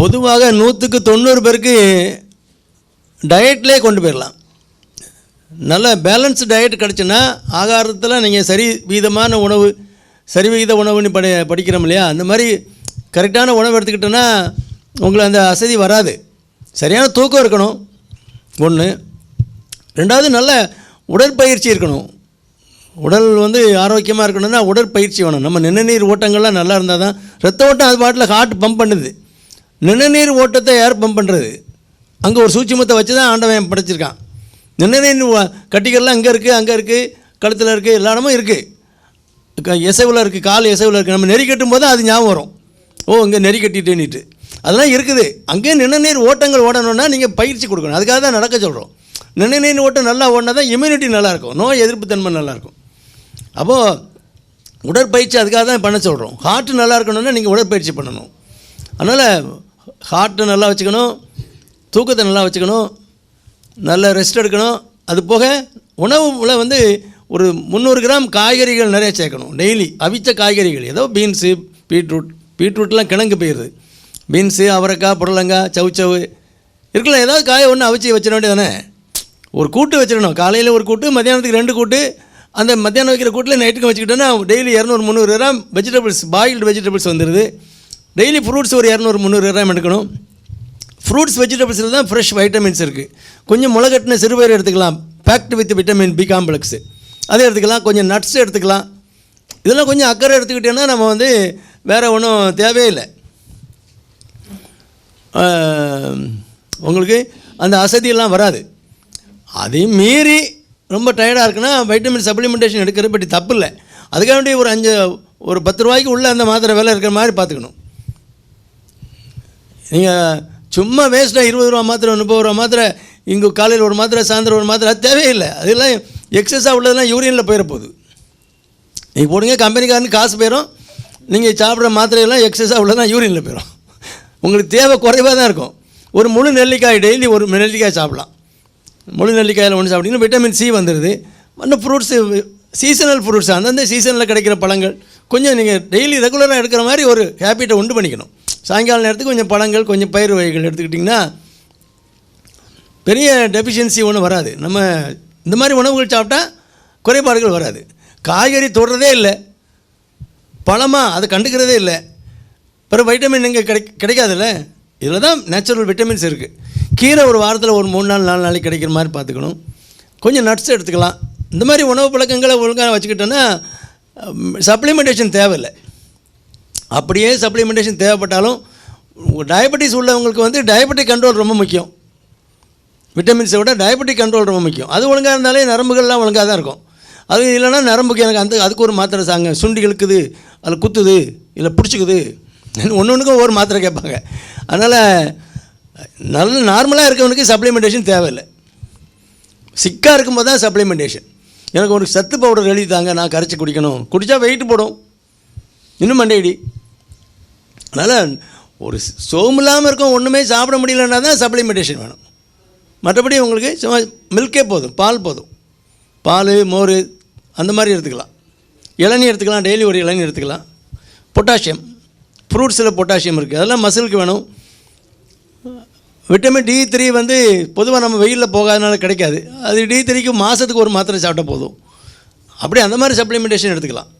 பொதுவாக நூற்றுக்கு தொண்ணூறு பேருக்கு டயட்லேயே கொண்டு போயிடலாம் நல்ல பேலன்ஸ் டயட் கிடச்சுன்னா ஆகாரத்தில் நீங்கள் சரி விகிதமான உணவு சரி விகித உணவுன்னு படி படிக்கிறோம் இல்லையா? அந்த மாதிரி கரெக்டான உணவு எடுத்துக்கிட்டோன்னா உங்களுக்கு அந்த அசதி வராது. சரியான தூக்கம் இருக்கணும். ஒன்று ரெண்டாவது நல்ல உடற்பயிற்சி இருக்கணும். உடல் வந்து ஆரோக்கியமாக இருக்கணும்னா உடற்பயிற்சி வேணும். நம்ம நிணநீர் ஓட்டங்கள்லாம் நல்லா இருந்தால் தான் ரத்த ஓட்டம் அது பாட்டில் ஹார்ட் பம்ப் பண்ணுது. நிணநீர் ஓட்டத்தை யார் பம்ப் பண்ணுறது அங்கே ஒரு சூட்சுமத்தை வச்சு தான் ஆண்டவன் படைச்சிருக்கான். நிணநீர் கட்டிகள்லாம் இங்கே இருக்குது அங்கே இருக்குது கழுத்தில் இருக்குது எல்லா இடமும் இருக்குது இசைவில் இருக்குது கால் இசைவில் இருக்குது நம்ம நெறி கட்டும் போது அது ஞாபகம் வரும். ஓ இங்கே நெறி கட்டிட்டேன்னுட்டு. அதெல்லாம் இருக்குது. அங்கேயே நிணநீர் ஓட்டங்கள் ஓடணும்னா நீங்கள் பயிற்சி கொடுக்கணும். அதுக்காக தான் நடக்க சொல்கிறோம் நிணநீர் ஓட்டம் நல்லா ஓடினா தான் இம்யூனிட்டி நல்லாயிருக்கும் நோய் எதிர்ப்பு தன்மை நல்லாயிருக்கும் அப்போது உடற்பயிற்சி அதுக்காக தான் பண்ண சொல்கிறோம் ஹார்ட் நல்லா இருக்கணும்னா நீங்கள் உடற்பயிற்சி பண்ணணும். அதனால் ஹார்ட்டை நல்லா வச்சுக்கணும் தூக்கத்தை நல்லா வச்சுக்கணும் நல்ல ரெஸ்ட் எடுக்கணும். அது போக உணவுல வந்து ஒரு முந்நூறு கிராம் காய்கறிகள் நிறைய சேர்க்கணும். டெய்லி அவிச்ச காய்கறிகள் ஏதோ பீன்ஸு பீட்ரூட் பீட்ரூட்லாம் கிழங்கு போயிடுது. பீன்ஸு அவரைக்காய் புடலங்காய் சவுச்சவு இருக்கலாம் ஏதாவது காயை ஒன்று அவிச்சு வச்சிட வேண்டியதானே ஒரு கூட்டு வச்சிடணும். காலையில் ஒரு கூட்டு மத்தியானத்துக்கு ரெண்டு கூட்டு. அந்த மத்தியானம் வைக்கிற கூட்டில் நைட்டுக்கு வச்சுக்கிட்டோன்னா டெய்லி இரநூறு முந்நூறு கிராம் வெஜிடபிள்ஸ் பாயில்டு வெஜிடபிள்ஸ் வந்துடுது டெய்லி ஃப்ரூட்ஸ் ஒரு இரநூறு முந்நூறு கிராம் எடுக்கணும். ஃப்ரூட்ஸ் வெஜிடபிள்ஸில் தான் ஃப்ரெஷ் வைட்டமின்ஸ் இருக்குது கொஞ்சம் முளைகட்டின சிறுபயிர் எடுத்துக்கலாம். Packed with vitamin B complex அதை எடுத்துக்கலாம். கொஞ்சம் நட்ஸ் எடுத்துக்கலாம். இதெல்லாம் கொஞ்சம் அக்கறை எடுத்துக்கிட்டோன்னா நம்ம வந்து வேறு ஒன்றும் தேவையில்லை. உங்களுக்கு அந்த அசதியெல்லாம் வராது. அதையும் மீறி ரொம்ப டயர்டாக இருக்குன்னா வைட்டமின் சப்ளிமெண்டேஷன் எடுக்கிறது பற்றி தப்பு இல்லை. அதுக்காண்டி ஒரு அஞ்சு ஒரு பத்து ரூபாய்க்கு உள்ளே அந்த மாத்திரை விலை இருக்கிற மாதிரி பார்த்துக்கணும். நீங்கள் சும்மா வேஸ்ட்டாக இருபது ரூபா மாத்திரை முப்பது ரூபா மாத்திரை இங்கே காலையில் ஒரு மாத்திரை சாயந்தரம் ஒரு மாத்திரை அது தேவையில்லை. அதெல்லாம் எக்ஸஸாக உள்ளதெல்லாம் யூரியனில் போயிட போகுது. நீங்கள் போடுங்க கம்பெனிக்காரனு காசு போயிடும் நீங்கள் சாப்பிட்ற மாத்திரையெல்லாம் எக்ஸஸாக உள்ளதெல்லாம் யூரியனில் போயிடும் உங்களுக்கு தேவை குறைவாக தான் இருக்கும். ஒரு முழு நெல்லிக்காய் டெய்லி ஒரு நெல்லிக்காய் சாப்பிடலாம். முழு நெல்லிக்காயில் ஒன்று சாப்பிட்டீங்கன்னா விட்டமின் சி வந்துடுது இன்னும் ஃப்ரூட்ஸு சீசனல் ஃப்ரூட்ஸ் அந்தந்த சீசனில் கிடைக்கிற பழங்கள் கொஞ்சம் நீங்கள் டெய்லி ரெகுலராக எடுக்கிற மாதிரி ஒரு ஹேபிட்டை உண்டு பண்ணிக்கணும். சாயங்கால நேரத்துக்கு கொஞ்சம் பழங்கள் கொஞ்சம் பயிர் வகைகள் எடுத்துக்கிட்டிங்கன்னா பெரிய டெஃபிஷியன்சி ஒன்றும் வராது. நம்ம இந்த மாதிரி உணவுகள் சாப்பிட்டா குறைபாடுகள் வராது. காய்கறி தொடுறதே இல்லை. பழமாக அதை கண்டுக்கிறதே இல்லை. பிறகு வைட்டமின் இங்கே கிடை கிடைக்காதுல்ல? இதில் தான் நேச்சுரல் விட்டமின்ஸ் இருக்குது கீரை ஒரு வாரத்தில் ஒரு மூணு நாள் நாலு நாளைக்கு கிடைக்கிற மாதிரி பார்த்துக்கணும். கொஞ்சம் நட்ஸ் எடுத்துக்கலாம். இந்த மாதிரி உணவு பழக்கங்களை ஒழுங்காக வச்சுக்கிட்டோன்னா சப்ளிமெண்டேஷன் தேவையில்லை. அப்படியே சப்ளிமெண்டேஷன் தேவைப்பட்டாலும் டயபெட்டிஸ் உள்ளவங்களுக்கு வந்து டயபெட்டிக் கண்ட்ரோல் ரொம்ப முக்கியம். விட்டமின்ஸை விட டயபெட்டிக் கண்ட்ரோல் ரொம்ப முக்கியம். அது ஒழுங்காக இருந்தாலே நரம்புகள்லாம் ஒழுங்காக தான் இருக்கும். அது இல்லைன்னா நரம்புக்கு எனக்கு அந்த அதுக்கு ஒரு மாத்திரை சாங்க. சுண்டி இழுக்குது அதில் குத்துது இல்லை பிடிச்சிக்குது. ஒன்று ஒன்றுக்கும் ஒவ்வொரு மாத்திரை கேட்பாங்க. அதனால் நல்ல நார்மலாக இருக்கவனுக்கு சப்ளிமெண்டேஷன் தேவையில்லை. சிக்காக இருக்கும்போது தான் சப்ளிமெண்டேஷன் எனக்கு ஒரு சத்து பவுடர் எழுதி தாங்க நான் கரைச்சி குடிக்கணும். குடித்தா வெயிட் போடும். இன்னும் மண்டையடி. அதனால் ஒரு சோம் இல்லாமல் இருக்கும் ஒன்றுமே சாப்பிட முடியலன்னா தான் சப்ளிமெண்டேஷன் வேணும். மற்றபடி உங்களுக்கு சும்மா மில்கே போதும் பால் போதும். பால் மோர் அந்த மாதிரி எடுத்துக்கலாம். இளநீ எடுத்துக்கலாம் டெய்லி ஒரு இளநீ எடுத்துக்கலாம். பொட்டாசியம் ஃப்ரூட்ஸில் பொட்டாசியம் இருக்குது அதெல்லாம் மசிலுக்கு வேணும். விட்டமின் டி த்ரீ வந்து பொதுவாக நம்ம வெயிலில் போகாதனால கிடைக்காது. அது டி த்ரீக்கு மாதத்துக்கு ஒரு மாத்திரை சாப்பிட்டா போதும். அப்படி அந்த மாதிரி சப்ளிமெண்டேஷன் எடுத்துக்கலாம்.